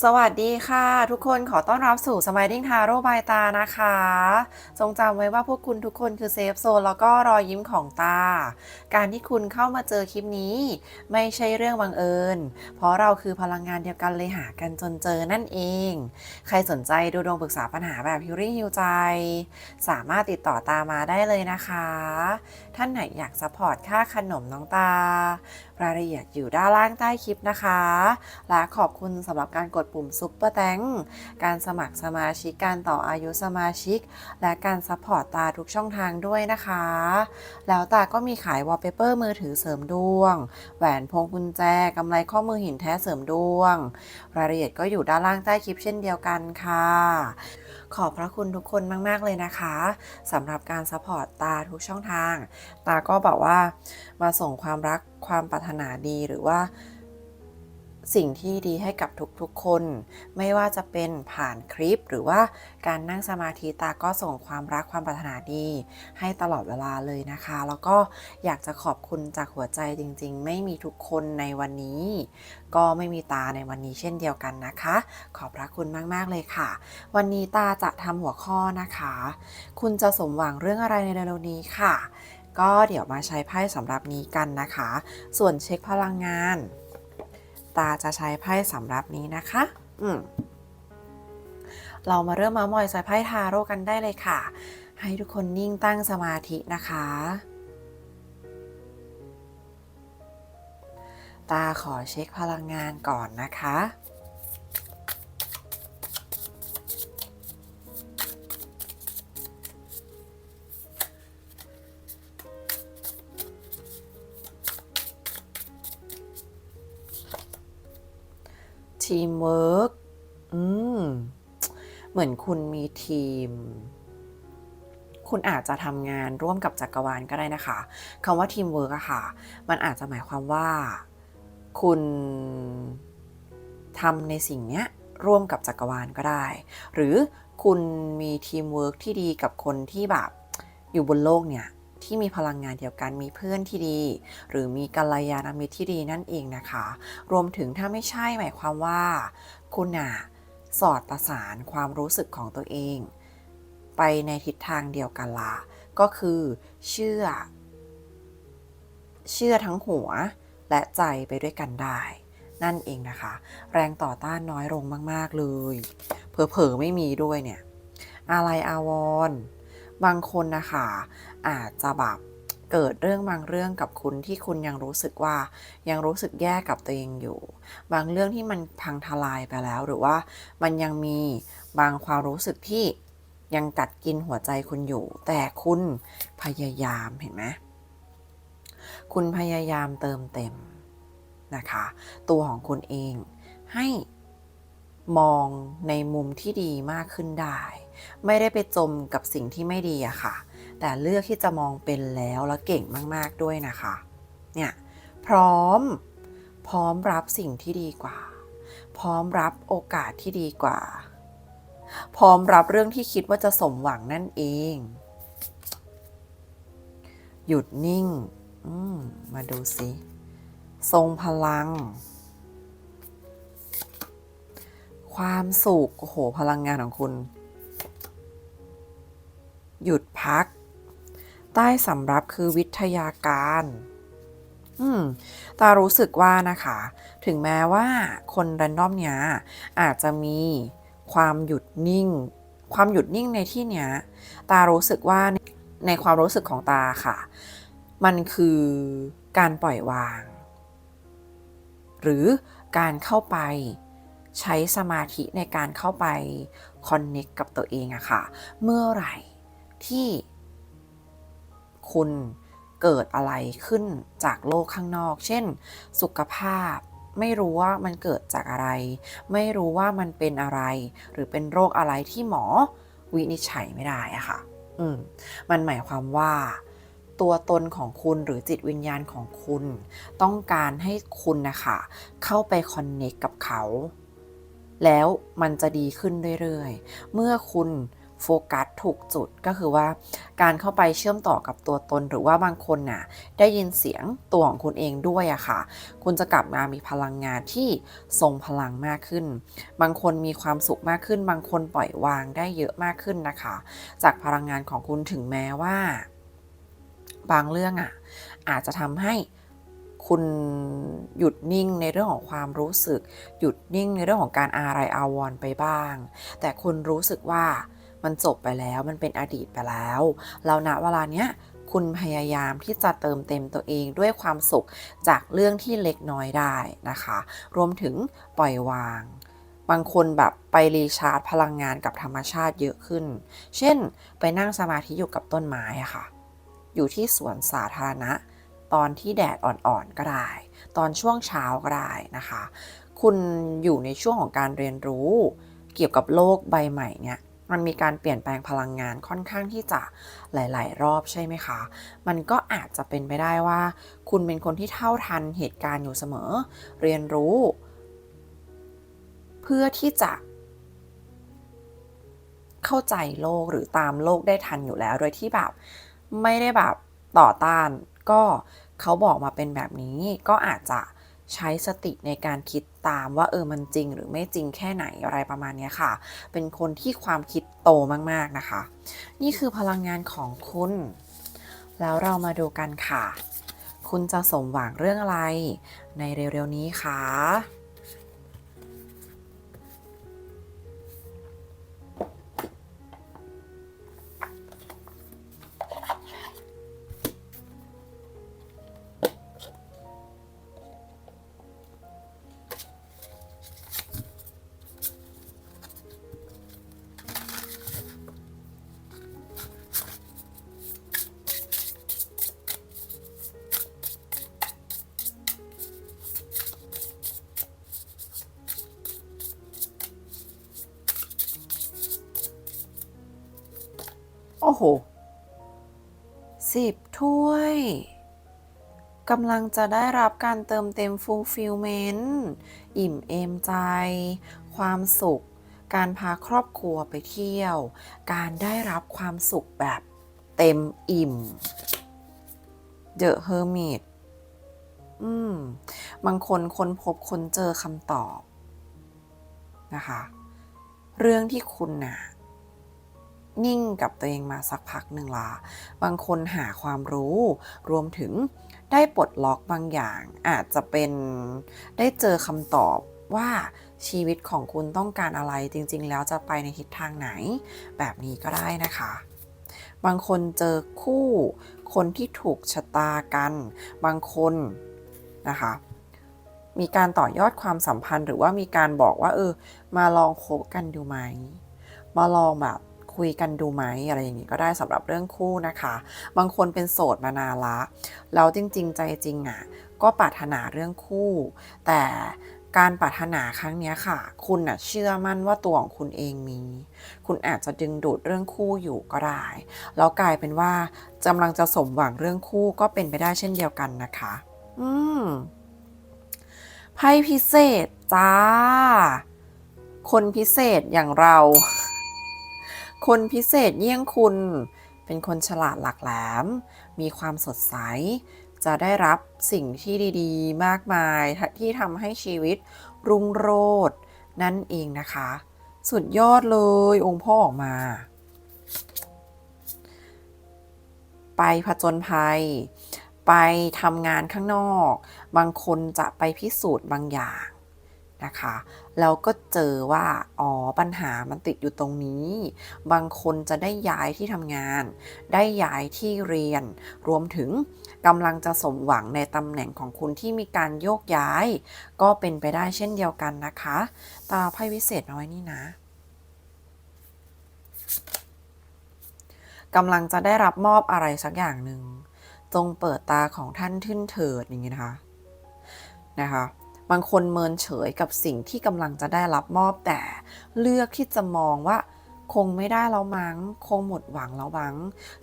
สวัสดีค่ะ ทุกคนขอต้อนรับสู่ Smiling Taro by ตานะคะ จงจำไว้ว่าพวกคุณทุกคนคือเซฟโซนแล้วก็รอยยิ้มของตา การที่คุณเข้ามาเจอคลิปนี้ ไม่ใช่เรื่องบังเอิญ เพราะเราคือพลังงานเดียวกันเลยหากันจนเจอนั่นเอง ใครสนใจดูดวงปรึกษาปัญหาแบบฮิวรี่ฮิวใจ สามารถติดต่อตามาได้เลยนะคะ ท่านไหนอยากซัพพอร์ตค่าขนมน้องตารายละเอียดอยู่ด้านล่างใต้คลิปนะคะ และขอบคุณสำหรับการกดปุ่มซุปเปอร์แตงการสมัครสมาชิกการต่ออายุสมาชิก และการซัพพอร์ตตาทุกช่องทางด้วยนะคะ แล้วตาก็มีขายวอลเปเปอร์มือถือเสริมดวง แหวนพวงกุญแจกำไรข้อมือหินแท้เสริมดวง รายละเอียดก็อยู่ด้านล่างใต้คลิปเช่นเดียวกันค่ะ ขอบพระคุณทุกคนมาก ๆ เลยนะคะสำหรับการซัพพอร์ตตาทุกช่องทาง ตาก็บอกว่ามาส่งความรักความปรารถนาดีหรือว่า สิ่งที่ดีให้กับทุกๆคน ไม่ว่าจะเป็นผ่านคลิปหรือว่าการนั่งสมาธิตาก็ส่งความรักความปรารถนาดี ให้ตลอดเวลาเลยนะคะ แล้วก็อยากจะขอบคุณจากหัวใจจริง ๆ ไม่มีทุกคนในวันนี้ ก็ไม่มีตาในวันนี้เช่นเดียวกันนะคะ ขอบพระคุณมากๆเลยค่ะ วันนี้ตาจะทำหัวข้อนะคะ คุณจะสมหวังเรื่องอะไรในเร็วนี้ค่ะ ก็เดี๋ยวมาใช้ไพ่สำหรับนี้กันนะคะ ส่วนเช็คพลังงาน ตาจะใช้ไพ่สำหรับนี้นะคะ อืมเรามาเริ่มมามอยใส่ไพ่ทาโร่กันได้เลยค่ะ ให้ทุกคนนิ่งตั้งสมาธินะคะ ตาขอเช็คพลังงานก่อนนะคะ ทีมเวิร์กอืม เหมือนคุณมีทีม คุณอาจจะทำงานร่วมกับจักรวาลก็ได้นะคะคำว่าทีมเวิร์กอะค่ะ มันอาจจะหมายความว่า คุณทำในสิ่งเนี้ยร่วมกับจักรวาลก็ได้ หรือคุณมีทีมเวิร์กที่ดีกับคนที่แบบอยู่บนโลกเนี่ย ที่มีพลังงานเดียวกันมีเพื่อนที่ดี หรือมีกัลยาณมิตรที่ดีนั่นเองนะคะ รวมถึงถ้าไม่ใช่หมายความว่า คุณน่ะสอดประสานความรู้สึกของตัวเอง ไปในทิศทางเดียวกันละก็คือเชื่อ เชื่อทั้งหัวและใจไปด้วยกันได้ นั่นเองนะคะ แรงต่อต้านน้อยลงมาก ๆ เลย เผลอๆไม่มีด้วยเนี่ย อะไรอาวร บางคนนะคะอาจจะแบบเกิดเรื่องบางเรื่องกับคุณที่คุณยังรู้สึกว่ายังรู้สึกแย่กับตัวเองอยู่ บางเรื่องที่มันพังทลายไปแล้ว หรือว่ามันยังมีบางความรู้สึกที่ยังกัดกินหัวใจคุณอยู่ แต่คุณพยายามเห็นไหมคุณพยายามเติมเต็มนะคะ ตัวของคุณเองให้มองในมุมที่ดีมากขึ้นได้ ไม่ได้ไปจมกับสิ่งที่ไม่ดีอะค่ะ แต่เลือกที่จะมองเป็นแล้วแล้วเก่งมากๆด้วยนะคะ เนี่ยพร้อม พร้อมรับสิ่งที่ดีกว่า พร้อมรับโอกาสที่ดีกว่า พร้อมรับเรื่องที่คิดว่าจะสมหวังนั่นเอง หยุดนิ่งมมาดูสิ ทรงพลัง ความสุขโอ้โห พลังงานของคุณ หยุดพัก ใต้สำรับคือวิทยาการ อืมตารู้สึกว่านะคะ ถึงแม้ว่าคนแรนดอมเนี้ยอาจจะมีความหยุดนิ่ง ความหยุดนิ่งในที่เนี้ย ตารู้สึกว่าในในความรู้สึกของตาค่ะ มันคือการปล่อยวาง หรือการเข้าไปใช้สมาธิในการเข้าไปคอนเน็กกับตัวเองอะค่ะ เมื่อไหร่ ที่คุณเกิดอะไรขึ้นจากโลกข้างนอก เช่น สุขภาพ ไม่รู้ว่ามันเกิดจากอะไร ไม่รู้ว่ามันเป็นอะไร หรือเป็นโรคอะไรที่หมอวินิจฉัยไม่ได้อะค่ะ อืม มันหมายความว่า ตัวตนของคุณหรือจิตวิญญาณของคุณ ต้องการให้คุณนะคะเข้าไปคอนเนคกับเขา แล้วมันจะดีขึ้นเรื่อยๆ เมื่อคุณ โฟกัสถูกจุดก็คือว่า การเข้าไปเชื่อมต่อกับตัวตนหรือว่าบางคนน่ะได้ยินเสียงตัวของคุณเองด้วยอะค่ะ คุณจะกลับมามีพลังงานที่ทรงพลังมากขึ้น บางคนมีความสุขมากขึ้น บางคนปล่อยวางได้เยอะมากขึ้นนะคะ จากพลังงานของคุณถึงแม้ว่า บางเรื่องอะอาจจะทำให้คุณหยุดนิ่งในเรื่องของความรู้สึก หยุดนิ่งในเรื่องของการอาลัยอาวรณ์ไปบ้าง แต่คุณรู้สึกว่า มันจบไปแล้วมันเป็นอดีตไปแล้วแล้วณเวลาเนี้ยคุณพยายามที่จะเติมเต็มตัวเองด้วยความสุขจากเรื่องที่เล็กน้อยได้นะคะ รวมถึงปล่อยวาง บางคนแบบไปรีชาร์จพลังงานกับธรรมชาติเยอะขึ้น เช่น ไปนั่งสมาธิอยู่กับต้นไม้ค่ะ อยู่ที่สวนสาธารณะ ตอนที่แดดอ่อนๆก็ได้ ตอนช่วงเช้าก็ได้นะคะ คุณอยู่ในช่วงของการเรียนรู้ เกี่ยวกับโลกใบใหม่เนี่ย มันมีการเปลี่ยนแปลงพลังงานค่อนข้างที่จะหลาย ๆ รอบใช่ไหมคะ มันก็อาจจะเป็นไปได้ว่า คุณเป็นคนที่เท่าทันเหตุการณ์อยู่เสมอ เรียนรู้ เพื่อที่จะเข้าใจโลกหรือตามโลกได้ทันอยู่แล้ว โดยที่แบบไม่ได้แบบต่อต้าน ก็เขาบอกมาเป็นแบบนี้ก็อาจจะ ใช้สติในการคิดตามว่าเออมันจริงหรือไม่จริงแค่ไหนอะไรประมาณนี้ค่ะ เป็นคนที่ความคิดโตมากๆนะคะ นี่คือพลังงานของคุณ แล้วเรามาดูกันค่ะ คุณจะสมหวังเรื่องอะไร ในเร็วๆนี้คะโำลังจะได้รับการเติมเต็ม fulfillment อิ่มเอมใจ ความสุข การพาครอบครัวไปเที่ยว การได้รับความสุขแบบเต็มอิ่ม The Hermit อืม บางคนค้นพบคนเจอคำตอบนะคะ เรื่องที่คุณน่ะนิ่งกับตัวเองมาสักพักหนึ่งละบางคนหาความรู้ รวมถึง ได้ปลดล็อกบางอย่าง อาจจะเป็นได้เจอคำตอบว่าชีวิตของคุณต้องการอะไรจริง ๆ แล้วจะไปในทิศทางไหน แบบนี้ก็ได้นะคะ บางคนเจอคู่ คนที่ถูกชะตากัน บางคนนะคะมีการต่อยอดความสัมพันธ์หรือว่ามีการบอกว่าเออมาลองคบกันดูไหม มาลองแบบ คุยกันดูไหมอะไรอย่างนี้ก็ได้สำหรับเรื่องคู่นะคะ บางคนเป็นโสดมานานละแล้วจริง ๆ ใจจริงอะก็ปรารถนาเรื่องคู่ แต่การปรารถนาครั้งนี้ค่ะ คุณน่ะเชื่อมั่นว่าตัวของคุณเองมี คุณอาจจะดึงดูดเรื่องคู่อยู่ก็ได้ แล้วกลายเป็นว่ากำลังจะสมหวังเรื่องคู่ก็เป็นไปได้เช่นเดียวกันนะคะ อืมไพ่พิเศษจ้า คนพิเศษอย่างเรา คนพิเศษเยี่ยงคุณ เป็นคนฉลาดหลักแหลม มีความสดใส จะได้รับสิ่งที่ดีๆ มากมายที่ทำให้ชีวิตรุ่งโรจน์นั่นเองนะคะ สุดยอดเลยองค์พ่อออกมา ไปผจญภัย ไปทำงานข้างนอก บางคนจะไปพิสูจน์บางอย่างนะคะ แล้วก็เจอว่าอ๋อปัญหามันติดอยู่ตรงนี้ บางคนจะได้ย้ายที่ทำงาน ได้ย้ายที่เรียน รวมถึงกำลังจะสมหวังในตำแหน่งของคุณที่มีการโยกย้าย ก็เป็นไปได้เช่นเดียวกันนะคะ ตาไพ่วิเศษน้อยนี่นะกำลังจะได้รับมอบอะไรสักอย่างหนึ่งจงเปิดตาของท่านขึ้นเถิดอย่างนี้นะคะนะคะ บางคนเมินเฉยกับสิ่งที่กำลังจะได้รับมอบแต่ เลือกที่จะมองว่า คงไม่ได้แล้วมั้ง คงหมดหวังแล้วมั้ง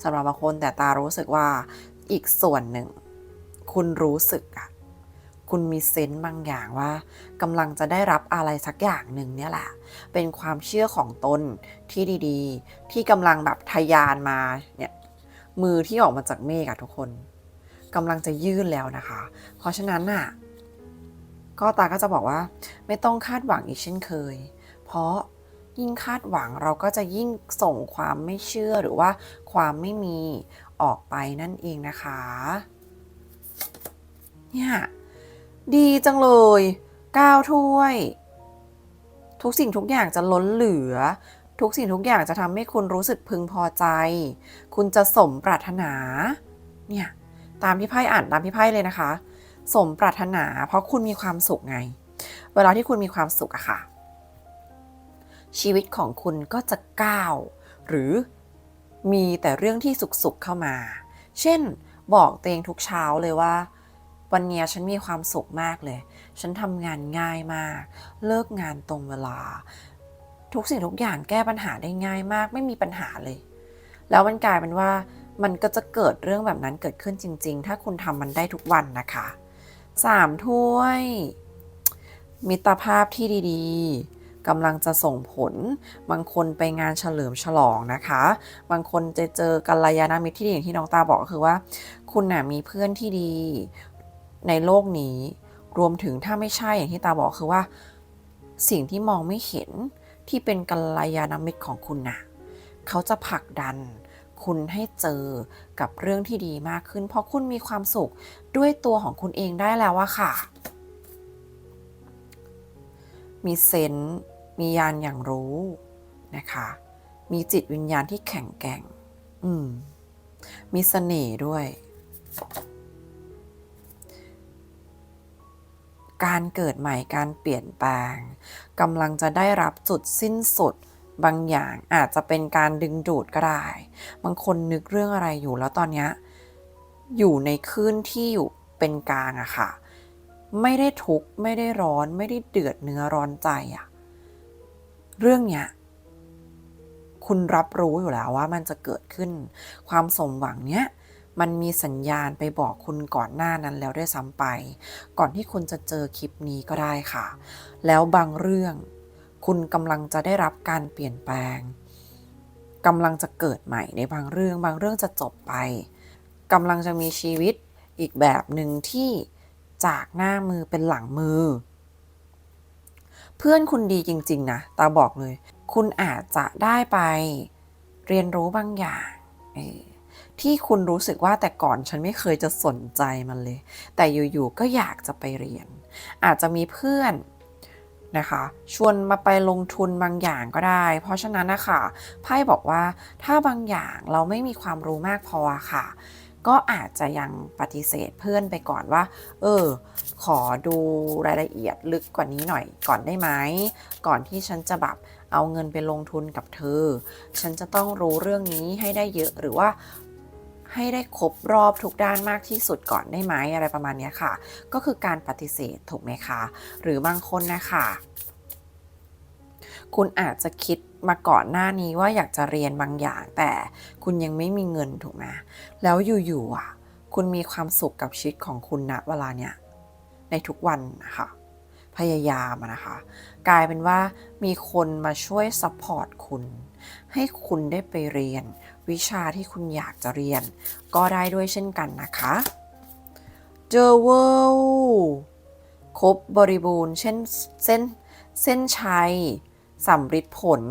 สำหรับบางคนแต่ตารู้สึกว่าอีกส่วนหนึ่ง คุณรู้สึกอะคุณมีเซนต์บางอย่างว่ากำลังจะได้รับอะไรสักอย่างหนึ่งเนี่ยแหละ เป็นความเชื่อของตนที่ดีๆ ที่กำลังแบบทะยานมาเนี่ยมือที่ออกมาจากเมฆอะทุกคนกำลังจะยื่นแล้วนะคะ เพราะฉะนั้นน่ะ ก็ตาก็จะบอกว่าไม่ต้องคาดหวังอีกเช่นเคย เพราะยิ่งคาดหวังเราก็จะยิ่งส่งความไม่เชื่อหรือว่าความไม่มีออกไปนั่นเองนะคะ เนี่ยดีจังเลยก้าวถ้วย ทุกสิ่งทุกอย่างจะล้นเหลือ ทุกสิ่งทุกอย่างจะทำให้คุณรู้สึกพึงพอใจ คุณจะสมปรารถนา เนี่ยตามที่ไพ่อ่านตามที่ไพ่เลยนะคะ สมปรารถนา เพราะคุณมีความสุขไง เวลาที่คุณมีความสุขอะค่ะ ชีวิตของคุณก็จะก้าว หรือมีแต่เรื่องที่สุขๆเข้ามา เช่น บอกตัวเองทุกเช้าเลยว่า วันนี้ฉันมีความสุขมากเลย ฉันทำงานง่ายมาก เลิกงานตรงเวลา ทุกสิ่งทุกอย่างแก้ปัญหาได้ง่ายมาก ไม่มีปัญหาเลย แล้วมันกลายเป็นว่ามันก็จะเกิดเรื่องแบบนั้นเกิดขึ้นจริง ๆ ถ้าคุณทำมันได้ทุกวันนะคะ สามถ้วย มิตรภาพที่ดีๆกำลังจะส่งผล บางคนไปงานเฉลิมฉลองนะคะ บางคนจะเจอกัลยาณมิตรที่ดีอย่างที่น้องตาบอกก็คือว่า คุณน่ะมีเพื่อนที่ดีในโลกนี้ รวมถึงถ้าไม่ใช่อย่างที่ตาบอกคือว่า สิ่งที่มองไม่เห็นที่เป็นกัลยาณมิตรของคุณน่ะ เขาจะผลักดัน คุณให้เจอ กับเรื่องที่ดีมากขึ้น เพราะคุณมีความสุขด้วยตัวของคุณเองได้แล้วอะค่ะ มีเซนส์มียานอย่างรู้นะคะ มีจิตวิญญาณที่แข็งแกร่ง อืม มีเสน่ห์ด้วย การเกิดใหม่การเปลี่ยนแปลงกำลังจะได้รับจุดสิ้นสุด บางอย่างอาจจะเป็นการดึงดูดก็ได้ บางคนนึกเรื่องอะไรอยู่แล้วตอนเนี้ยอยู่ในคลื่นที่อยู่เป็นกลางอะค่ะ ไม่ได้ทุกข์ไม่ได้ร้อนไม่ได้เดือดเนื้อร้อนใจอะเรื่องเนี้ยคุณรับรู้อยู่แล้วว่ามันจะเกิดขึ้น ความสมหวังเนี้ยมันมีสัญญาณไปบอกคุณก่อนหน้านั้นแล้วด้วยซ้ำไป ก่อนที่คุณจะเจอคลิปนี้ก็ได้ค่ะ แล้วบางเรื่อง คุณกำลังจะได้รับการเปลี่ยนแปลงกำลังจะเกิดใหม่ในบางเรื่อง บางเรื่องจะจบไปกำลังจะมีชีวิตอีกแบบหนึ่งที่จากหน้ามือเป็นหลังมือ เพื่อนคุณดีจริง ๆ นะ ตาบอกเลย คุณอาจจะได้ไปเรียนรู้บางอย่างที่คุณรู้สึกว่าแต่ก่อนฉันไม่เคยจะสนใจมันเลย แต่อยู่ ๆ ก็อยากจะไปเรียน อาจจะมีเพื่อน นะคะ ชวนมาไปลงทุนบางอย่างก็ได้ เพราะฉะนั้นนะคะไพ่บอกว่าถ้าบางอย่างเราไม่มีความรู้มากพอค่ะ ก็อาจจะยังปฏิเสธเพื่อนไปก่อนว่า เออ ขอดูรายละเอียดลึกกว่านี้หน่อยก่อนได้ไหมก่อนที่ฉันจะแบบเอาเงินไปลงทุนกับเธอ ฉันจะต้องรู้เรื่องนี้ให้ได้เยอะหรือว่า ให้ได้ครบรอบทุกด้านมากที่สุดก่อนได้ไหมอะไรประมาณนี้ค่ะ ก็คือการปฏิเสธถูกไหมคะ หรือบางคนนะคะคุณอาจจะคิดมาก่อนหน้านี้ว่าอยากจะเรียนบางอย่าง แต่คุณยังไม่มีเงินถูกไหมแล้วอยู่ๆอะ คุณมีความสุขกับชีวิตของคุณณเวลาเนี้ยในทุกวันนะคะพยายามนะคะ กลายเป็นว่ามีคนมาช่วยซัพพอร์ตคุณ ให้คุณได้ไปเรียน วิชาที่คุณอยากจะเรียน ก็ได้ด้วยเช่นกันนะคะเจอเวลครบบริบูรณ์เช่นเส้นเส้นชัยสำฤทธิ์ผล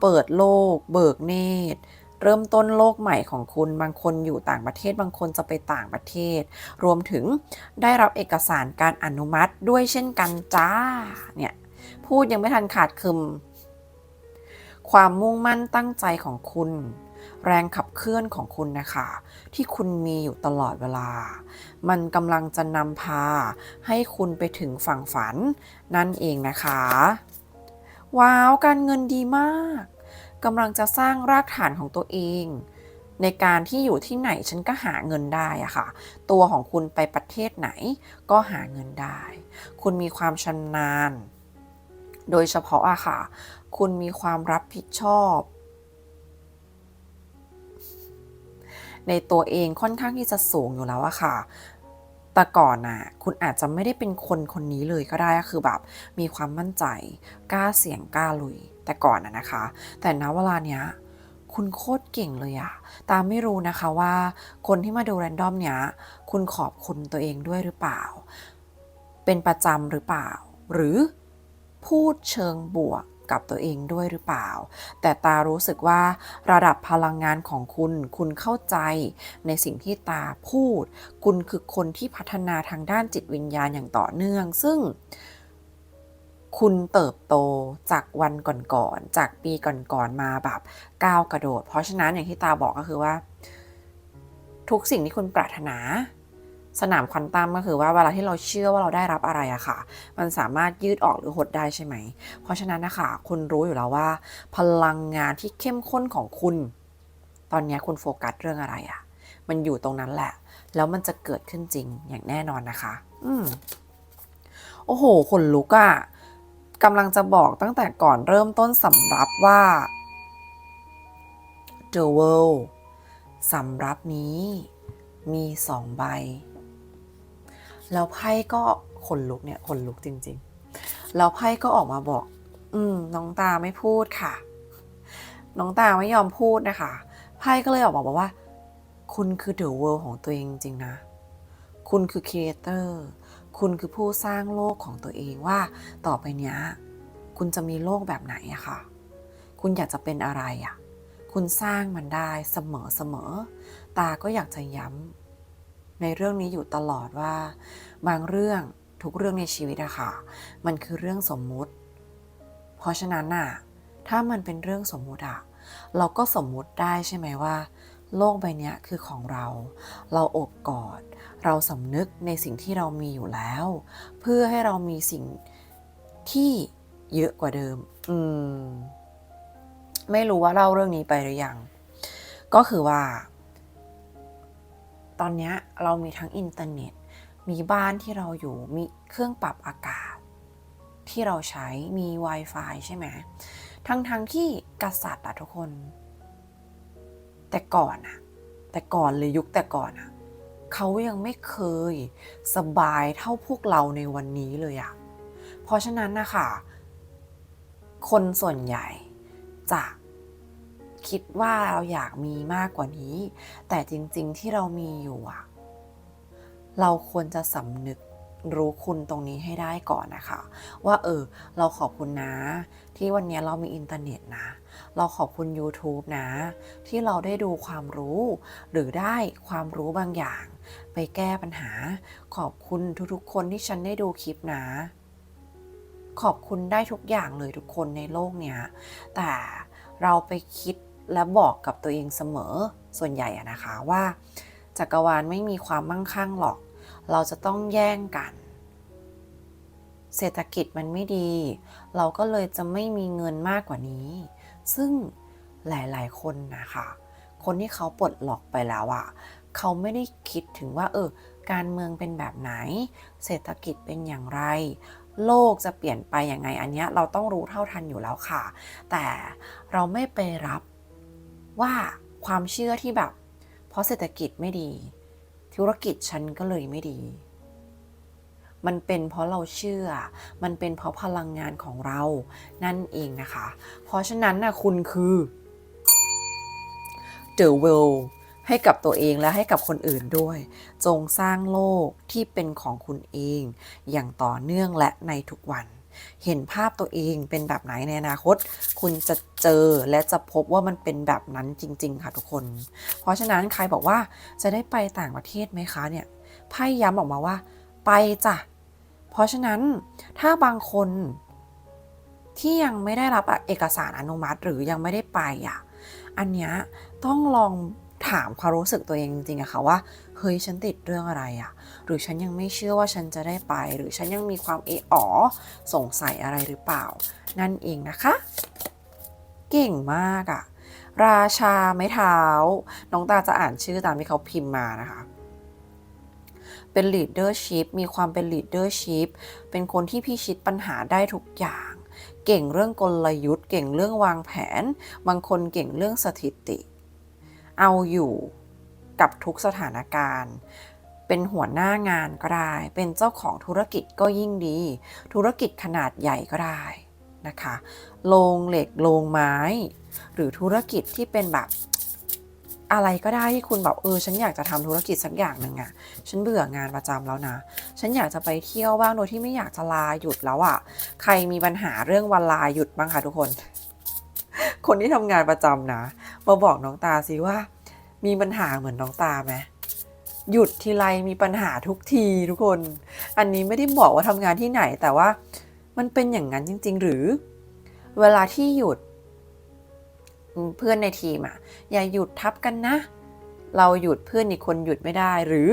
เปิดโลก เบิกเนตร เริ่มต้นโลกใหม่ของคุณบางคนอยู่ต่างประเทศบางคนจะไปต่างประเทศ รวมถึงได้รับเอกสารการอนุมัติด้วยเช่นกันจ้าเนี่ยพูดยังไม่ทันขาดคึมความมุ่งมั่นตั้งใจของคุณ แรงขับเคลื่อนของคุณนะคะ ที่คุณมีอยู่ตลอดเวลา มันกำลังจะนำพาให้คุณไปถึงฝั่งฝัน นั่นเองนะคะ ว้าว การเงินดีมากกำลังจะสร้างรากฐานของตัวเอง ในการที่อยู่ที่ไหนฉันก็หาเงินได้อะค่ะ ตัวของคุณไปประเทศไหนก็หาเงินได้ คุณมีความชำนาญ โดยเฉพาะอะค่ะ คุณมีความรับผิดชอบ ในตัวเองค่อนข้างที่จะสูงอยู่แล้วอะค่ะแต่ก่อนน่ะคุณอาจจะไม่ได้เป็นคนคนนี้เลยก็ได้ก็คือแบบมีความมั่นใจกล้าเสี่ยงกล้าลุย แต่ก่อนน่ะนะคะ แต่ณเวลาเนี้ยคุณโคตรเก่งเลยอะตามไม่รู้นะคะว่า คนที่มาดูแรนดอมเนี้ยคุณขอบคุณตัวเองด้วยหรือเปล่า เป็นประจำหรือเปล่า หรือพูดเชิงบวก กับตัวเองด้วยหรือเปล่า แต่ตารู้สึกว่าระดับพลังงานของคุณ คุณเข้าใจในสิ่งที่ตาพูด คุณคือคนที่พัฒนาทางด้านจิตวิญญาณอย่างต่อเนื่อง ซึ่งคุณเติบโตจากวันก่อนๆ จากปีก่อนๆ มาแบบก้าวกระโดด เพราะฉะนั้นอย่างที่ตาบอกก็คือว่า ทุกสิ่งที่คุณปรารถนา สนามควอนตัมก็คือว่าเวลาที่เราเชื่อว่าเราได้รับอะไรอะค่ะ มันสามารถยืดออกหรือหดได้ใช่ไหม เพราะฉะนั้นนะคะคุณรู้อยู่แล้วว่า พลังงานที่เข้มข้นของคุณ ตอนนี้คุณโฟกัสเรื่องอะไรอะมันอยู่ตรงนั้นแหละ แล้วมันจะเกิดขึ้นจริงอย่างแน่นอนนะคะ อืมโอ้โหขนลุกอะกำลังจะบอกตั้งแต่ก่อนเริ่มต้นสำรับว่า The World สำรับนี้มีสองใบ แล้วไพ่ก็ขนลุกเนี่ยขนลุกจริง ๆ แล้วไพ่ก็ออกมาบอก อืมน้องตาไม่พูดค่ะ น้องตาไม่ยอมพูดนะคะไพ่ก็เลยออกมาบอกว่า คุณคือ The World ของตัวเองจริงๆนะ คุณคือครีเอเตอร์คุณคือผู้สร้างโลกของตัวเองว่าต่อไปเนี้ยคุณจะมีโลกแบบไหนอะค่ะ คุณอยากจะเป็นอะไรอะคุณสร้างมันได้เสมอเสมอ ตาก็อยากจะย้ำ ในเรื่องนี้อยู่ตลอดว่า บางเรื่องทุกเรื่องในชีวิตอะค่ะ มันคือเรื่องสมมุติ เพราะฉะนั้นน่ะถ้ามันเป็นเรื่องสมมุติอะเราก็สมมุติได้ใช่ไหมว่า โลกใบนี้คือของเรา เราโอบกอด เราสำนึกในสิ่งที่เรามีอยู่แล้ว เพื่อให้เรามีสิ่งที่เยอะกว่าเดิม อืม ไม่รู้ว่าเล่าเรื่องนี้ไปหรือยัง ก็คือว่า ตอนนี้เรามีทั้งอินเทอร์เน็ต มีบ้านที่เราอยู่ มีเครื่องปรับอากาศ ที่เราใช้ มี Wi-Fi ใช่ไหม ทั้งทั้งที่กษัตริย์อะทุกคน แต่ก่อนอะแต่ก่อนเลยยุคแต่ก่อนอะเขายังไม่เคยสบายเท่าพวกเราในวันนี้เลยอะเพราะฉะนั้นนะคะ คนส่วนใหญ่จะ คิดว่าเราอยากมีมากกว่านี้ แต่จริงๆที่เรามีอยู่อะเราควรจะสำนึกรู้คุณตรงนี้ให้ได้ก่อนนะคะ ว่าเออ เราขอบคุณนะ ที่วันนี้เรามีอินเทอร์เน็ตนะ เราขอบคุณ YouTube นะ ที่เราได้ดูความรู้ หรือได้ความรู้บางอย่าง ไปแก้ปัญหา ขอบคุณทุกๆ คนที่ฉันได้ดูคลิปนะ ขอบคุณได้ทุกอย่างเลยทุกคนในโลกเนี้ยแต่เราไปคิด และบอกกับตัวเองเสมอส่วนใหญ่นะคะว่า จักรวาลไม่มีความมั่งคั่งหรอก เราจะต้องแย่งกัน เศรษฐกิจมันไม่ดี เราก็เลยจะไม่มีเงินมากกว่านี้ ซึ่งหลายๆ คนนะคะ คนที่เขาปลดล็อกไปแล้วอะเขาไม่ได้คิดถึงว่าเออการเมืองเป็นแบบไหน เศรษฐกิจเป็นอย่างไร โลกจะเปลี่ยนไปยังไงอันเนี้ยเราต้องรู้เท่าทันอยู่แล้วค่ะ แต่เราไม่ไปรับ ว่าความเชื่อที่แบบ เพราะเศรษฐกิจไม่ดี ธุรกิจฉันก็เลยไม่ดี มันเป็นเพราะเราเชื่อ มันเป็นเพราะพลังงานของเรานั่นเองนะคะ เพราะฉะนั้นนะคุณคือ The Will ให้กับตัวเองและให้กับคนอื่นด้วย จงสร้างโลกที่เป็นของคุณเอง อย่างต่อเนื่องและในทุกวัน เห็นภาพตัวเองเป็นแบบไหนในอนาคต คุณจะเจอและจะพบว่ามันเป็นแบบนั้นจริง ๆ ค่ะทุกคน เพราะฉะนั้นใครบอกว่าจะได้ไปต่างประเทศไหมคะเนี่ยไพ่ย้ำออกมาว่า ไปจ้ะเพราะฉะนั้นถ้าบางคนที่ยังไม่ได้รับเอกสารอนุมัติหรือยังไม่ได้ไปอะ อันเนี้ยต้องลอง ถามความรู้สึกตัวเองจริงๆอะค่ะว่าเฮ้ยฉันติดเรื่องอะไรอะหรือฉันยังไม่เชื่อว่าฉันจะได้ไป หรือฉันยังมีความเออ๋อสงสัยอะไรหรือเปล่า นั่นเองนะคะ เก่งมากอะราชาไม้เท้า น้องตาจะอ่านชื่อตามที่เขาพิมพ์มานะคะเป็น leadership มีความเป็น leadership เป็นคนที่พิชิตปัญหาได้ทุกอย่าง เก่งเรื่องกลยุทธ์ เก่งเรื่องวางแผน บางคนเก่งเรื่องสถิติ เอาอยู่กับทุกสถานการณ์ เป็นหัวหน้างานก็ได้ เป็นเจ้าของธุรกิจก็ยิ่งดี ธุรกิจขนาดใหญ่ก็ได้นะคะโรงเหล็กโรงไม้ หรือธุรกิจที่เป็นแบบอะไรก็ได้ที่คุณแบบเออฉันอยากจะทำธุรกิจสักอย่างหนึ่งอะฉันเบื่องานประจำแล้วนะ ฉันอยากจะไปเที่ยวบ้างโดยที่ไม่อยากจะลาหยุดแล้วอะใครมีปัญหาเรื่องวันลาหยุดบ้างคะทุกคน คนที่ทำงานประจำนะ มาบอกน้องตาสิว่า มีปัญหาเหมือนน้องตาไหมหยุดทีไรมีปัญหาทุกทีทุกคน อันนี้ไม่ได้บอกว่าทำงานที่ไหนแต่ว่ามันเป็นอย่างนั้นจริง ๆ หรือ เวลาที่หยุด เพื่อนในทีมอะอย่าหยุดทับกันนะ เราหยุดเพื่อนอีกคนหยุดไม่ได้หรือ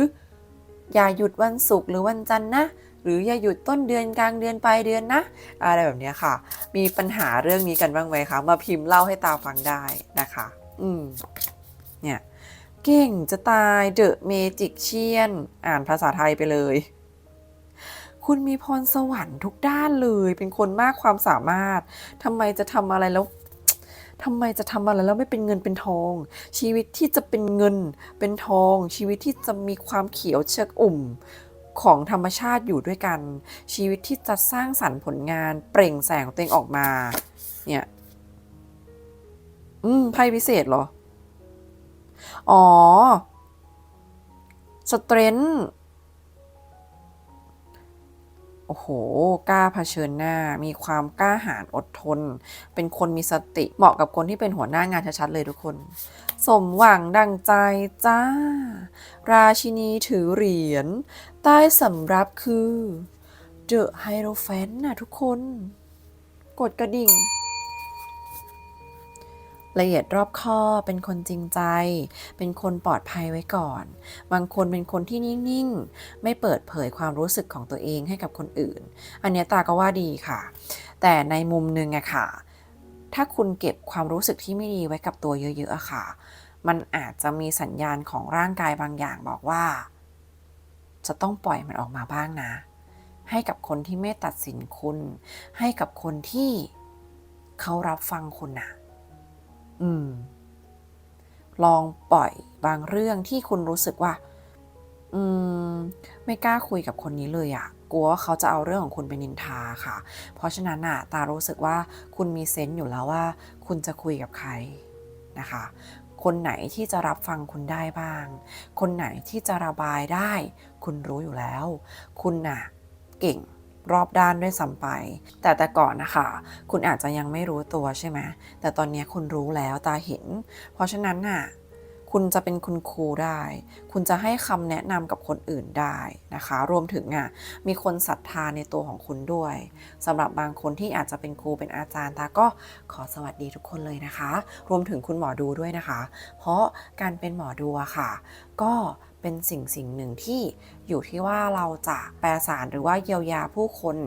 อย่าหยุดวันศุกร์หรือวันจันทร์นะ หรืออย่าหยุดต้นเดือนกลางเดือนปลายเดือนนะ อะไรแบบนี้ค่ะ มีปัญหาเรื่องนี้กันบ้างไหมคะมาพิมพ์เล่าให้ตาฟังได้นะคะ อืมเนี่ย เก่งจะตายเดอะเมจิกเชียน อ่านภาษาไทยไปเลย คุณมีพรสวรรค์ทุกด้านเลย เป็นคนมากความสามารถทำไมจะทำอะไรแล้วทำไมจะทำอะไรแล้วไม่เป็นเงินเป็นทอง ชีวิตที่จะเป็นเงินเป็นทอง ชีวิตที่จะมีความเขียวเชิกอุ่มของธรรมชาติอยู่ด้วยกัน ชีวิตที่จะสร้างสรรค์ผลงานเปล่งแสงของตัวเองออกมา เนี่ย อืม ไพ่พิเศษเหรอ อ๋อ สเตรนท์โอ้โห กล้าเผชิญหน้า มีความกล้าหาญอดทน เป็นคนมีสติ เหมาะกับคนที่เป็นหัวหน้างานชัดๆเลยทุกคน สมหวังดังใจจ้า ราชินีถือเหรียญ ใต้สำรับคือ The Hierophant น่ะทุกคน กดกระดิ่ง ละเอียดรอบคอบเป็นคนจริงใจ เป็นคนปลอดภัยไว้ก่อน บางคนเป็นคนที่นิ่งๆ ไม่เปิดเผยความรู้สึกของตัวเองให้กับคนอื่น อันนี้ตาก็ว่าดีค่ะ แต่ในมุมหนึงอะค่ะ ถ้าคุณเก็บความรู้สึกที่ไม่ดีไว้กับตัวเยอะๆอะค่ะ มันอาจจะมีสัญญาณของร่างกายบางอย่างบอกว่า จะต้องปล่อยมันออกมาบ้างนะ ให้กับคนที่ไม่ตัดสินคุณ ให้กับคนที่เขารับฟังคุณนะ อืม ลองปล่อยบางเรื่องที่คุณรู้สึกว่า อืม ไม่กล้าคุยกับคนนี้เลยอะกลัวว่าเขาจะเอาเรื่องของคุณไปนินทาค่ะ เพราะฉะนั้นอะตารู้สึกว่าคุณมีเซนต์อยู่แล้วว่า คุณจะคุยกับใครนะคะ คนไหนที่จะรับฟังคุณได้บ้าง คนไหนที่จะระบายได้ คุณรู้อยู่แล้ว คุณน่ะ เก่ง รอบด้านด้วยซ้ำไป แต่แต่ก่อนนะคะ คุณอาจจะยังไม่รู้ตัวใช่ไหมแต่ตอนนี้คุณรู้แล้วตาเห็น เพราะฉะนั้นน่ะคุณจะเป็นคุณครูได้ คุณจะให้คำแนะนำกับคนอื่นได้นะคะ รวมถึงอะมีคนศรัทธาในตัวของคุณด้วยสำหรับบางคนที่อาจจะเป็นครูเป็นอาจารย์ตาก็ขอสวัสดีทุกคนเลยนะคะ รวมถึงคุณหมอดูด้วยนะคะ เพราะการเป็นหมอดูอะค่ะ ก็ เป็นสิ่งสิ่งหนึ่งที่อยู่ที่ว่าเราจะแปลสารหรือว่าเยียวยาผู้คน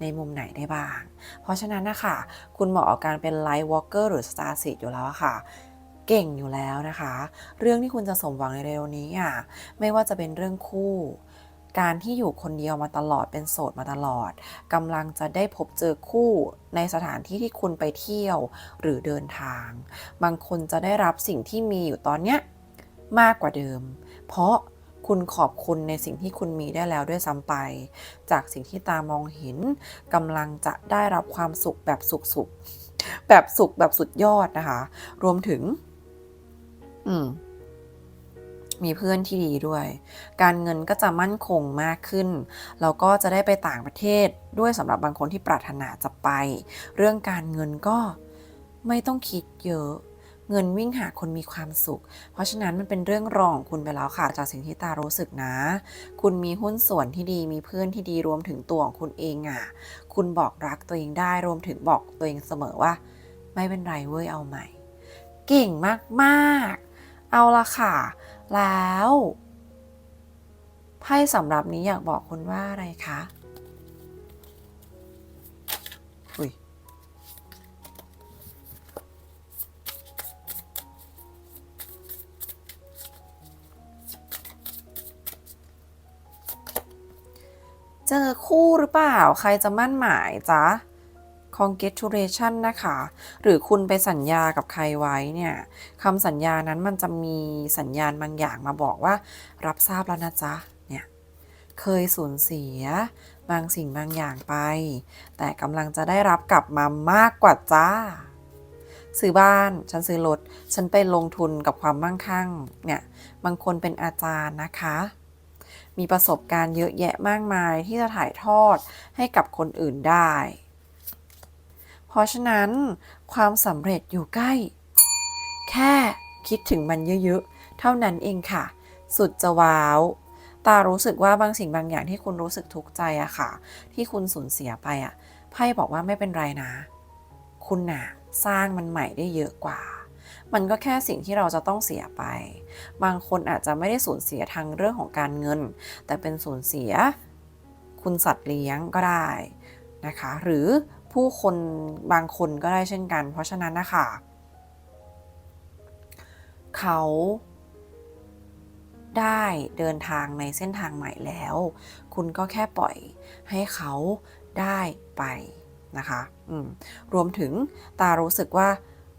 ในมุมไหนได้บ้าง เพราะฉะนั้นนะคะคุณเหมาะกับการเป็นไลท์วอล์กเกอร์หรือสตาร์ซีดอยู่แล้วะค่ะเก่งอยู่แล้วนะคะ เรื่องที่คุณจะสมหวังในเร็วนี้อะไม่ว่าจะเป็นเรื่องคู่ การที่อยู่คนเดียวมาตลอดเป็นโสดมาตลอดกำลังจะได้พบเจอคู่ในสถานที่ที่คุณไปเที่ยวหรือเดินทาง บางคนจะได้รับสิ่งที่มีอยู่ตอนเนี้ยมากกว่าเดิม เพราะคุณขอบคุณในสิ่งที่คุณมีได้แล้วด้วยซ้ำไป จากสิ่งที่ตามองเห็นกำลังจะได้รับความสุขแบบสุขๆแบบสุขแบบสุดยอดนะคะ รวมถึง อืมมีเพื่อนที่ดีด้วย การเงินก็จะมั่นคงมากขึ้น แล้วก็จะได้ไปต่างประเทศด้วยสำหรับบางคนที่ปรารถนาจะไป เรื่องการเงินก็ไม่ต้องคิดเยอะ เงินวิ่งหาคนมีความสุข เพราะฉะนั้นมันเป็นเรื่องรองคุณไปแล้วค่ะ จากสิ่งที่ตารู้สึกนะ คุณมีหุ้นส่วนที่ดีมีเพื่อนที่ดีรวมถึงตัวของคุณเองอะ คุณบอกรักตัวเองได้รวมถึงบอกตัวเองเสมอว่า ไม่เป็นไรเว้ยเอาใหม่ เก่งมากๆ เอาละค่ะ แล้วไพ่สำหรับนี้อยากบอกคุณว่าอะไรคะ เจอคู่หรือเปล่า ใครจะมั่นหมายจ๊ะ congratulation นะคะ หรือคุณไปสัญญากับใครไว้เนี่ยคำสัญญานั้นมันจะมีสัญญาณบางอย่างมาบอกว่า รับทราบแล้วนะจ๊ะ เนี่ย เคยสูญเสีย บางสิ่งบางอย่างไป แต่กำลังจะได้รับกลับมามากกว่าจ้า ซื้อบ้าน ฉันซื้อรถ ฉันไปลงทุนกับความมั่งคั่ง เนี่ย บางคนเป็นอาจารย์นะคะ มีประสบการณ์เยอะแยะมากมายที่จะถ่ายทอดให้กับคนอื่นได้ เพราะฉะนั้นความสำเร็จอยู่ใกล้ แค่คิดถึงมันเยอะๆ เท่านั้นเองค่ะ สุดจะว้าวตารู้สึกว่าบางสิ่งบางอย่างที่คุณรู้สึกทุกข์ใจอะค่ะ ที่คุณสูญเสียไปอะไพ่บอกว่าไม่เป็นไรนะ คุณน่ะ สร้างมันใหม่ได้เยอะกว่า มันก็แค่สิ่งที่เราจะต้องเสียไป บางคนอาจจะไม่ได้สูญเสียทางเรื่องของการเงิน แต่เป็นสูญเสียคุณสัตว์เลี้ยงก็ได้นะคะ หรือผู้คนบางคนก็ได้เช่นกัน เพราะฉะนั้นนะคะเขาได้เดินทางในเส้นทางใหม่แล้ว คุณก็แค่ปล่อยให้เขาได้ไปนะคะรวมถึงตารู้สึกว่า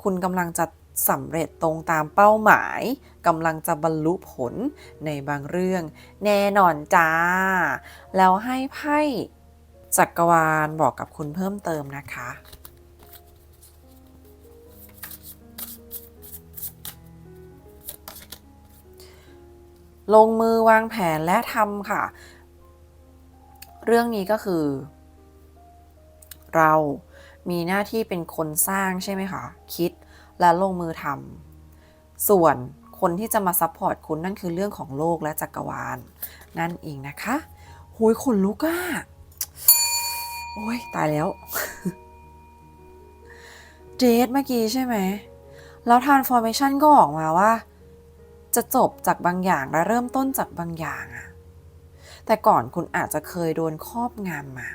คุณกำลังจะ สำเร็จตรงตามเป้าหมายกำลังจะบรรลุผลในบางเรื่อง แน่นอนจ้า แล้วให้ไพ่จักรวาลบอกกับคุณเพิ่มเติมนะคะลงมือวางแผนและทำค่ะ เรื่องนี้ก็คือ เรามีหน้าที่เป็นคนสร้างใช่ไหมคะ คิด และลงมือทำส่วนคนที่จะมาซัพพอร์ตคุณนั่นคือเรื่องของโลกและจักรวาล นั่นเองนะคะหุยขนลุกอะโอ้ยตายแล้วเจดเมื่อกี้ใช่ไหม แล้ว transformation ก็ออกมาว่า จะจบจากบางอย่างและเริ่มต้นจากบางอย่างอะแต่ก่อนคุณอาจจะเคยโดนครอบงำมา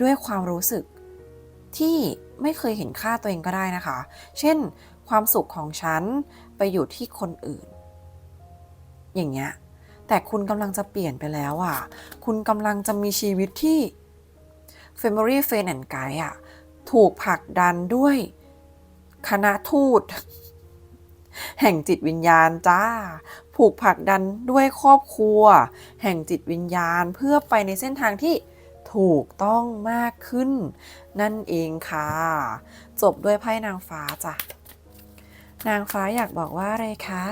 ด้วยความรู้สึกที่ไม่เคยเห็นค่าตัวเองก็ได้นะคะ เช่น ความสุขของฉันไปอยู่ที่คนอื่น อย่างเงี้ย แต่คุณกำลังจะเปลี่ยนไปแล้วอะ คุณกำลังจะมีชีวิตที่ Family Friend and Guide อะ ถูกผลักดันด้วยคณะทูต แห่งจิตวิญญาณจ้า ผูกผลักดันด้วยครอบครัว แห่งจิตวิญญาณเพื่อไปในเส้นทางที่ถูกต้องมากขึ้น นั่นเองค่ะ จบด้วยไพ่นางฟ้าจ้ะ นางฟ้าอยากบอกว่าอะไรคะ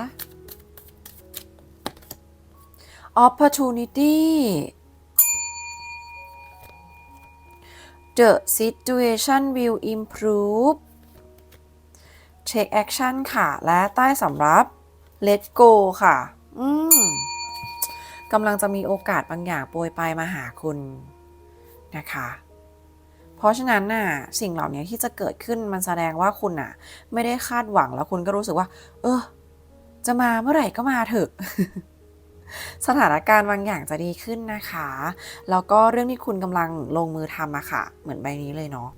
opportunity the situation will improve take action ค่ะ และใต้สำรับ let go ค่ะ อืมกำลังจะมีโอกาสบางอย่างโปรยปลายมาหาคุณนะคะ เพราะฉะนั้นน่ะสิ่งเหล่านี้ที่จะเกิดขึ้นมันแสดงว่าคุณน่ะ ไม่ได้คาดหวังแล้วคุณก็รู้สึกว่า เออ จะมาเมื่อไหร่ก็มาเถอะสถานการณ์บางอย่างจะดีขึ้นนะคะ แล้วก็เรื่องที่คุณกำลังลงมือทำอะค่ะ เหมือนใบนี้เลยเนาะ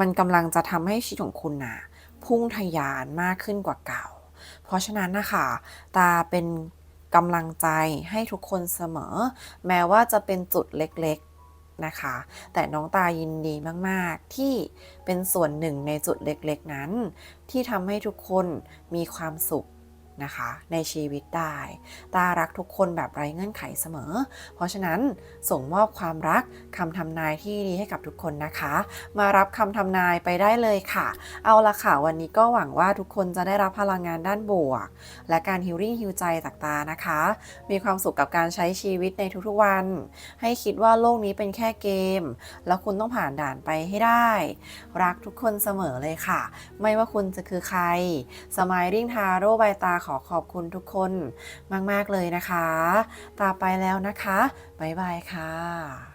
มันกำลังจะทำให้ชีวิตของคุณน่ะพุ่งทะยานมากขึ้นกว่าเก่า เพราะฉะนั้นนะคะ ตาเป็นกำลังใจให้ทุกคนเสมอ แม้ว่าจะเป็นจุดเล็ก นะคะ แต่น้องตายินดีมาก ๆ ที่เป็นส่วนหนึ่งในจุดเล็ก ๆ นั้น ที่ทำให้ทุกคนมีความสุข นะคะ ในชีวิตได้ ตารักทุกคนแบบไร้เงื่อนไขเสมอ เพราะฉะนั้นส่งมอบความรักคำทำนายที่ดีให้กับทุกคนนะคะ มารับคำทำนายไปได้เลยค่ะ เอาละค่ะ วันนี้ก็หวังว่าทุกคนจะได้รับพลังงานด้านบวก และการฮิลลิ่งฮิลใจจากตานะคะ มีความสุขกับการใช้ชีวิตในทุกๆวัน ให้คิดว่าโลกนี้เป็นแค่เกม แล้วคุณต้องผ่านด่านไปให้ได้ รักทุกคนเสมอเลยค่ะ ไม่ว่าคุณจะคือใครสมายริ่งทาโร่ใบตาขอขอบคุณทุกคนมาก ๆ เลยนะคะ ตาไปแล้วนะคะ บ๊ายบายค่ะ